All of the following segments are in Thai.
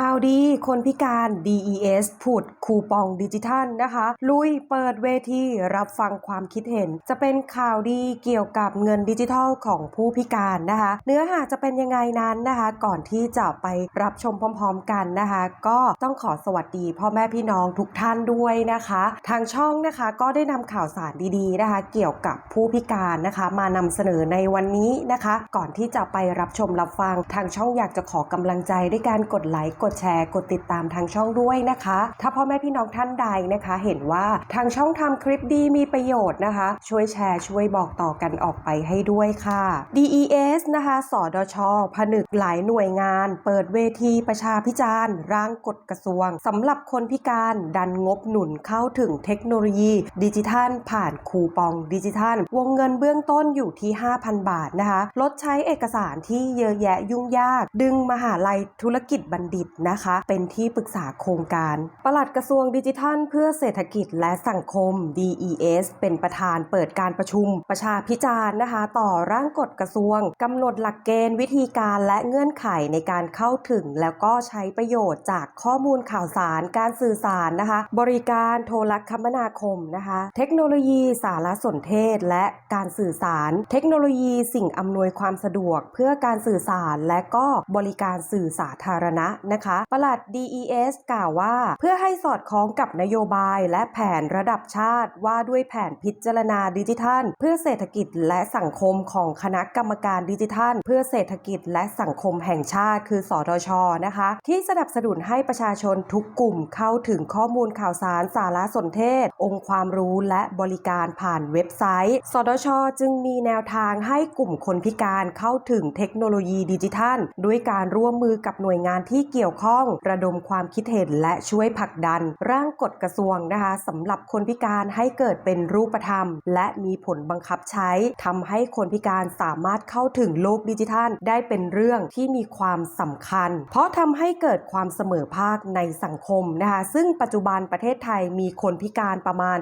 ข่าวดีคนพิการ DES ผุดคูปองดิจิทัลนะคะ ลุยเปิดเวทีรับฟังความคิดเห็น จะเป็นข่าวดีเกี่ยวกับเงินดิจิทัลของผู้พิการนะคะ เนื้อหาจะเป็นยังไงนั้นนะคะ ก่อนที่จะไปรับชมพร้อมๆกันนะคะ ก็ต้องขอสวัสดีพ่อแม่พี่น้องทุกท่านด้วยนะคะ ทางช่องนะคะก็ได้นำข่าวสารดีๆนะคะ เกี่ยวกับผู้พิการนะคะ มานำเสนอในวันนี้นะคะ ก่อนที่จะไปรับชมรับฟังทางช่องอยากจะขอกำลังใจด้วยการกดไลค์กดแชร์ กดติดตามทางช่องด้วยนะคะ ถ้าพ่อแม่พี่น้องท่านใดนะคะ เห็นว่าทางช่องทำคลิปดีมีประโยชน์นะคะ ช่วยแชร์ช่วยบอกต่อกันออกไปให้ด้วยค่ะ DES นะคะสดช ผนึกหลายหน่วยงาน เปิดเวทีประชาพิจารณ์ร่างกฎกระทรวงสำหรับคนพิการดันงบหนุนเข้าถึงเทคโนโลยี ดิจิทัล ผ่านคูปองดิจิทัล วงเงินเบื้องต้นอยู่ที่ 5,000 บาทนะคะ ลดใช้เอกสารที่เยอะแยะยุ่งยาก ดึงมหาลัยธุรกิจบัณฑิตนะคะ เป็นที่ปรึกษาโครงการปลัดกระทรวงดิจิทัล เพื่อเศรษฐกิจและสังคม DES เป็นประธานเปิดการประชุม ประชาพิจารณ์นะคะ ต่อร่างกฎกระทรวงกำหนดหลักเกณฑ์วิธีการและเงื่อนไขในการเข้าถึง แล้วก็ใช้ประโยชน์จากข้อมูลข่าวสารการสื่อสารนะคะ บริการโทรคมนาคมนะคะ เทคโนโลยีสารสนเทศ และการสื่อสาร เทคโนโลยีสิ่งอำนวยความสะดวก เพื่อการสื่อสารและก็บริการสื่อสาธารณะนะคะปลัด DES กล่าวว่า เพื่อให้สอดคล้องกับนโยบายและแผนระดับชาติว่าด้วยแผนพิจารณาดิจิทัล เพื่อเศรษฐกิจและสังคมของคณะกรรมการดิจิทัล เพื่อเศรษฐกิจและสังคมแห่งชาติ คือสทชนะคะ ที่สนับสนุนให้ประชาชนทุกกลุ่มเข้าถึงข้อมูลข่าวสารสารสนเทศ องค์ความรู้และบริการผ่านเว็บไซต์ สทช จึงมีแนวทางให้กลุ่มคนพิการเข้าถึงเทคโนโลยีดิจิทัล ด้วยการร่วมมือกับหน่วยงานที่เกี่ยวข้อง ระดมความคิดเห็นและช่วยผลักดัน ร่างกฎกระทรวงนะคะสำหรับคนพิการให้เกิดเป็นรูปธรรม และมีผลบังคับใช้ทำให้คนพิการสามารถเข้าถึงโลกดิจิทัล ได้เป็นเรื่องที่มีความสำคัญ เพราะทำให้เกิดความเสมอภาคในสังคมนะคะซึ่งปัจจุบันประเทศไทยมีคนพิการประมาณ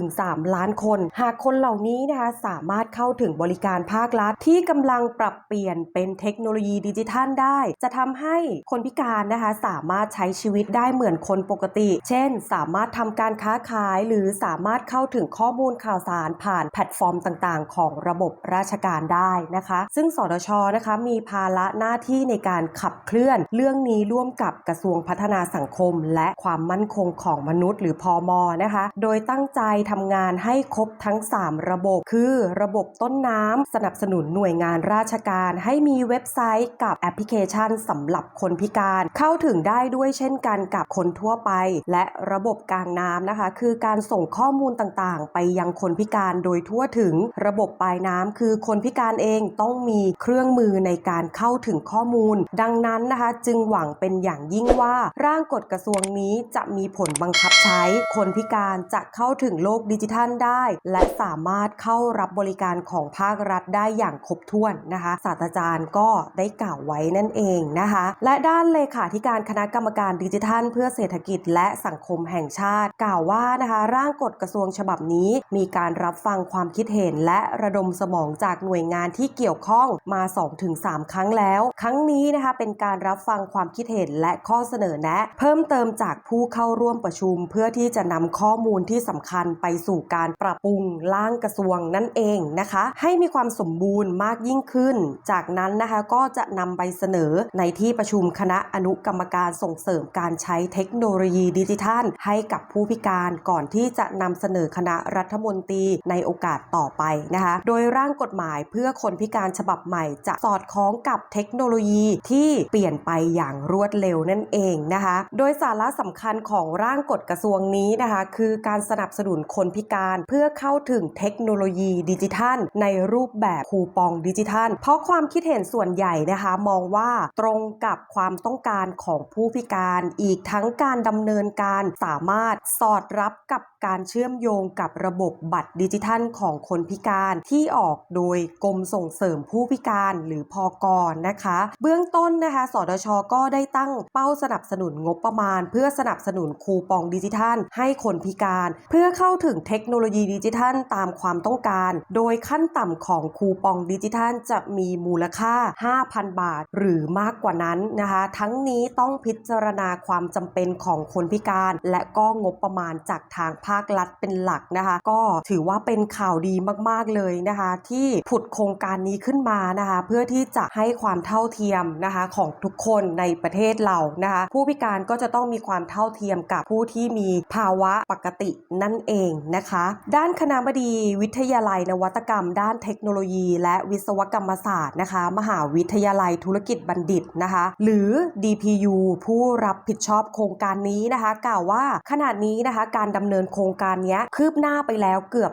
2-3 ล้านคน หากคนเหล่านี้นะคะสามารถเข้าถึงบริการภาครัฐ ที่กำลังปรับเปลี่ยนเป็นเทคโนโลยีดิจิทัลได้ จะทำให้คนพิการนะคะสามารถใช้ชีวิตได้เหมือนคนปกติ เช่น สามารถทำการค้าขายหรือสามารถเข้าถึงข้อมูลข่าวสารผ่านแพลตฟอร์มต่างๆ ของระบบราชการได้นะคะ ซึ่งสทชนะคะมีภาระหน้าที่ในการขับเคลื่อน เรื่องนี้ร่วมกับกระทรวงพัฒนาสังคม และความมั่นคงของมนุษย์ หรือพอมนะคะ โดยตั้งใจทำงานให้ครบทั้ง 3 ระบบ คือระบบต้นน้ำสนับสนุนหน่วยงานราชการ ให้มีเว็บไซต์กับแอปพลิเคชันสำหรับคนพิการเข้าถึงได้ด้วยเช่นกันกับคนทั่วไป และระบบกลางน้ำนะคะ คือการส่งข้อมูลต่างๆ ไปยังคนพิการโดยทั่วถึงระบบปลายน้ำคือคนพิการเองต้องมีเครื่องมือในการเข้าถึงข้อมูล ดังนั้นนะคะ จึงหวังเป็นอย่างยิ่งว่าร่างกฎกระทรวงนี้จะมีผลบังคับใช้ คนพิการจะเข้าถึงโลกดิจิทัลได้ และสามารถเข้ารับบริการของภาครัฐได้อย่างครบถ้วนนะคะศาสตราจารย์ก็ได้กล่าวไว้นั่นเองนะคะ และด้านเลขาธิการคณะกรรมการดิจิทัล เพื่อเศรษฐกิจและสังคมแห่งชาติ กล่าวว่านะคะร่างกฎกระทรวงฉบับนี้ มีการรับฟังความคิดเห็น และระดมสมองจากหน่วยงานที่เกี่ยวข้องมา 2-3 ครั้งแล้ว ครั้งนี้นะคะเป็นการรับฟังความคิดเห็นและข้อเสนอแนะ เพิ่มเติมจากผู้เข้าร่วมประชุม เพื่อที่จะนำข้อมูลที่สำคัญไปสู่การปรับปรุงร่างกระทรวงนั่นเองนะคะ ให้มีความสมบูรณ์มากยิ่งขึ้น จากนั้นนะคะก็จะนำไปเสนอในที่ประชุมคณะอนุกรรมการส่งเสริมการใช้เทคโนโลยีดิจิทัล ให้กับผู้พิการก่อนที่จะนำเสนอคณะรัฐมนตรีในโอกาสต่อไปนะคะ โดยร่างกฎหมายเพื่อคนพิการฉบับใหม่จะสอดคล้องกับเทคโนโลยีที่เปลี่ยนไปอย่างรวดเร็วนั่นเองนะคะ โดยสาระสำคัญของร่างกฎกระทรวงนี้นะคะ คือการสนับสนุนคนพิการเพื่อเข้าถึงเทคโนโลยีดิจิทัล ในรูปแบบคูปองดิจิทัล เพราะความคิดเห็นส่วนใหญ่นะคะ มองว่าตรงกับความต้องการของผู้พิการ อีกทั้งการดำเนินการสามารถสอดรับกับ การเชื่อมโยงกับระบบบัตรดิจิทัลของคนพิการที่ออกโดยกรมส่งเสริมผู้พิการหรือพอกรนะคะ เบื้องต้นนะคะสดชก็ได้ตั้งเป้าสนับสนุนงบประมาณ เพื่อสนับสนุนคูปองดิจิทัล ให้คนพิการ เพื่อเข้าถึงเทคโนโลยีดิจิทัลตามความต้องการ โดยขั้นต่ำของคูปองดิจิทัลจะมีมูลค่า 5,000 บาท หรือมากกว่านั้นนะคะ ทั้งนี้ต้องพิจารณาความจำเป็นของคนพิการ และก็งบประมาณจากทางภาาครัฐเป็นหลักนะคะ ก็ถือว่าเป็นข่าวดีมากๆเลยนะคะ ที่ผุดโครงการนี้ขึ้นมานะคะ เพื่อที่จะให้ความเท่าเทียมนะคะของทุกคนในประเทศเรานะคะ ผู้พิการก็จะต้องมีความเท่าเทียมกับผู้ที่มีภาวะปกตินั่นเองนะคะ ด้านคณะบดีวิทยาลัยนวัตกรรม ด้านเทคโนโลยี และวิศวกรรมศาสตร์นะคะ มหาวิทยาลัยธุรกิจบัณฑิตนะคะ หรือ DPU ผู้รับผิดชอบโครงการนี้นะคะ กล่าวว่าขณะนี้นะคะ การดำเนินโครงการนี้คืบหน้าไปแล้วเกือบ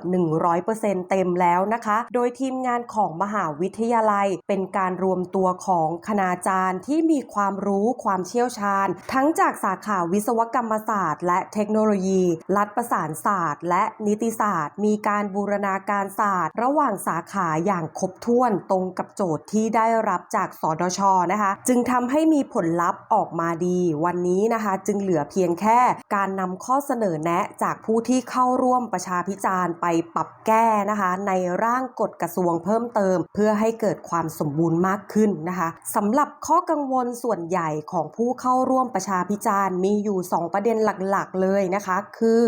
100%เต็มแล้วนะคะ โดยทีมงานของมหาวิทยาลัยเป็นการรวมตัวของคณาจารย์ที่มีความรู้ความเชี่ยวชาญ ทั้งจากสาขาวิศวกรรมศาสตร์ และเทคโนโลยี รัฐประสานศาสตร์ และนิติศาสตร์ มีการบูรณาการศาสตร์ ระหว่างสาขาอย่างครบถ้วนตรงกับโจทย์ที่ได้รับจากสดชนะคะ จึงทำให้มีผลลัพธ์ออกมาดี วันนี้นะคะ จึงเหลือเพียงแค่การนำข้อเสนอแนะจากผู้ที่เข้าร่วมประชาพิจารณ์ไปปรับแก้นะคะ ในร่างกฎกระทรวงเพิ่มเติม เพื่อให้เกิดความสมบูรณ์มากขึ้นนะคะสำหรับข้อกังวลส่วนใหญ่ของผู้เข้าร่วมประชาพิจารณ์มีอยู่ 2 ประเด็นหลักๆ เลยนะคะ คือ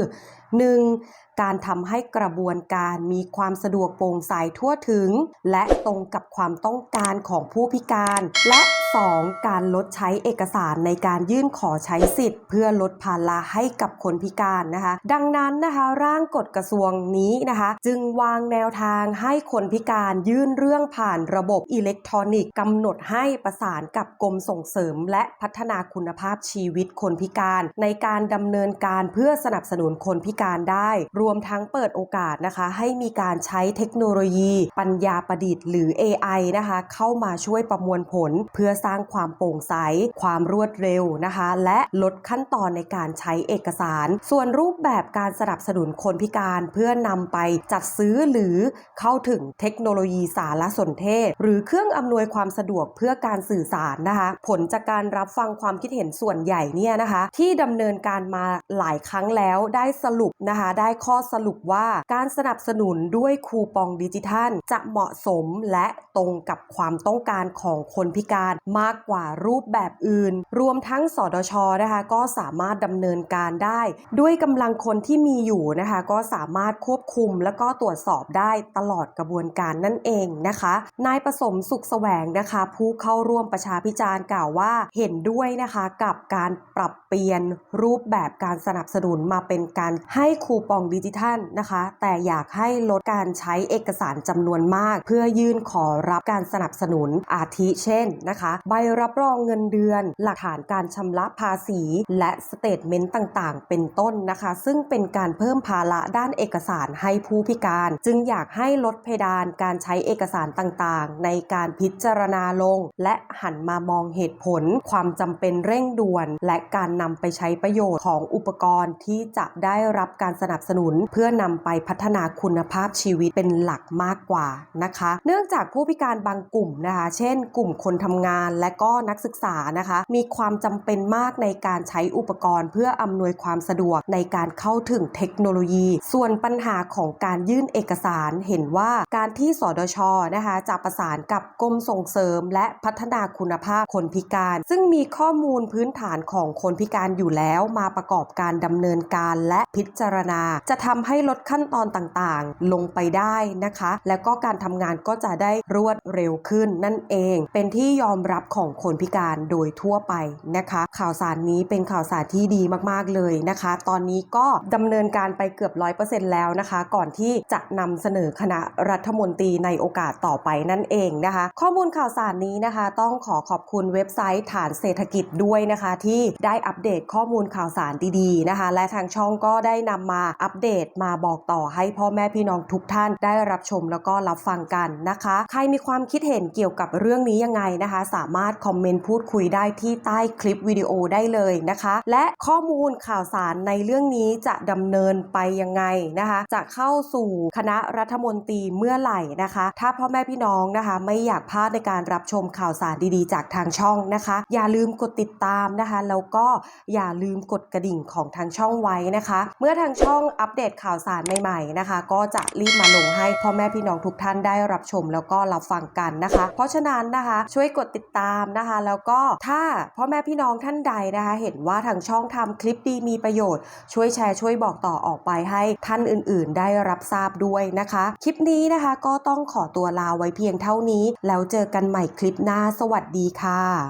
1. การทำให้กระบวนการมีความสะดวกโปร่งใสทั่วถึง และตรงกับความต้องการของผู้พิการ และ 2. การลดใช้เอกสารในการยื่นขอใช้สิทธิ์ เพื่อลดภาระให้กับคนพิการนะคะ ดังนั้นนะคะร่างกฎกระทรวงนี้นะคะ จึงวางแนวทางให้คนพิการยื่นเรื่องผ่านระบบอิเล็กทรอนิกส์กำหนดให้ประสานกับกรมส่งเสริม และพัฒนาคุณภาพชีวิตคนพิการ ในการดำเนินการเพื่อสนับสนุนคนพิการได้ รวมทั้งเปิดโอกาสนะคะ ให้มีการใช้เทคโนโลยี ปัญญาประดิษฐ์หรือ AI นะคะ เข้ามาช่วยประมวลผล เพื่อสร้างความโปร่งใส ความรวดเร็วนะคะ และลดขั้นตอนในการใช้เอกสาร ส่วนรูปแบบการสนับสนุนคนพิการเพื่อนำไปจัดซื้อหรือเข้าถึงเทคโนโลยีสารสนเทศ หรือเครื่องอำนวยความสะดวกเพื่อการสื่อสารนะคะ ผลจากการรับฟังความคิดเห็นส่วนใหญ่เนี่ยนะคะ ที่ดำเนินการมาหลายครั้งแล้วได้สรุปนะคะ ได้ข้อสรุปว่าการสนับสนุนด้วยคูปองดิจิทัล จะเหมาะสมและตรงกับความต้องการของคนพิการมากกว่ารูปแบบอื่น รวมทั้งสดชนะคะ ก็สามารถดำเนินการได้ ด้วยกำลังคนที่มีอยู่นะคะ ก็สามารถควบคุมและก็ตรวจสอบได้ตลอดกระบวนการนั่นเองนะคะนายประสมสุขแสวงนะคะ ผู้เข้าร่วมประชาพิจารณ์กล่าวว่าเห็นด้วยนะคะกับการปรับเปลี่ยนรูปแบบการสนับสนุนมาเป็นการใให้คูปองดิจิทัลนะคะ แต่อยากให้ลดการใช้เอกสารจำนวนมาก เพื่อยื่นขอรับการสนับสนุนอาทิเช่นนะคะ ใบรับรองเงินเดือน หลักฐานการชำระภาษี และสเตทเมนต์ต่างๆ เป็นต้นนะคะ ซึ่งเป็นการเพิ่มภาระด้านเอกสารให้ผู้พิการ จึงอยากให้ลดเพดานการใช้เอกสารต่างๆ ในการพิจารณาลง และหันมามองเหตุผล ความจำเป็นเร่งด่วน และการนำไปใช้ประโยชน์ของอุปกรณ์ที่จะได้รับการสนับสนุน เพื่อนำไปพัฒนาคุณภาพชีวิตเป็นหลักมากกว่านะคะ เนื่องจากผู้พิการบางกลุ่มนะคะ เช่น กลุ่มคนทำงานและก็นักศึกษานะคะ มีความจำเป็นมากในการใช้อุปกรณ์ เพื่ออำนวยความสะดวกในการเข้าถึงเทคโนโลยี ส่วนปัญหาของการยื่นเอกสารเห็นว่าการที่สดชนะคะจะประสานกับกรมส่งเสริม และพัฒนาคุณภาพคนพิการ ซึ่งมีข้อมูลพื้นฐานของคนพิการอยู่แล้วมาประกอบการดำเนินการและพิจารณา จะทำให้ลดขั้นตอนต่างๆ ลงไปได้นะคะ แล้วก็การทำงานก็จะได้รวดเร็วขึ้นนั่นเอง เป็นที่ยอมรับของคนพิการโดยทั่วไปนะคะ ข่าวสารนี้เป็นข่าวสารที่ดีมากๆเลยนะคะ ตอนนี้ก็ดำเนินการไปเกือบร้อยเปอร์เซ็นต์แล้วนะคะ ก่อนที่จะนำเสนอคณะรัฐมนตรีในโอกาสต่อไปนั่นเองนะคะ ข้อมูลข่าวสารนี้นะคะ ต้องขอขอบคุณเว็บไซต์ฐานเศรษฐกิจด้วยนะคะ ที่ได้อัปเดตข้อมูลข่าวสารดีๆนะคะ และทางช่องก็ได้นำมาอัปเดตมาบอกต่อให้พ่อแม่พี่น้องทุกท่านได้รับชมแล้วก็รับฟังกันนะคะ ใครมีความคิดเห็นเกี่ยวกับเรื่องนี้ยังไงนะคะ สามารถคอมเมนต์พูดคุยได้ที่ใต้คลิปวิดีโอได้เลยนะคะ และข้อมูลข่าวสารในเรื่องนี้จะดำเนินไปยังไงนะคะ จะเข้าสู่คณะรัฐมนตรีเมื่อไหร่นะคะ ถ้าพ่อแม่พี่น้องนะคะ ไม่อยากพลาดในการรับชมข่าวสารดีๆ จากทางช่องนะคะ อย่าลืมกดติดตามนะคะ แล้วก็อย่าลืมกดกระดิ่งของทางช่องไว้นะคะ เมื่อทางช่องอัปเดตข่าวสารใหม่ๆนะคะ ก็จะรีบมาลงให้พ่อแม่พี่น้องทุกท่านได้รับชมแล้วก็รับฟังกันนะคะ เพราะฉะนั้นนะคะ ช่วยกดติดตามนะคะ แล้วก็ถ้าพ่อแม่พี่น้องท่านใดนะคะ เห็นว่าทางช่องทำคลิปดีมีประโยชน์ ช่วยแชร์ช่วยบอกต่อออกไปให้ท่านอื่น ๆ ได้รับทราบด้วยนะคะ คลิปนี้นะคะก็ต้องขอตัวลาไว้เพียงเท่านี้ แล้วเจอกันใหม่คลิปหน้าสวัสดีค่ะ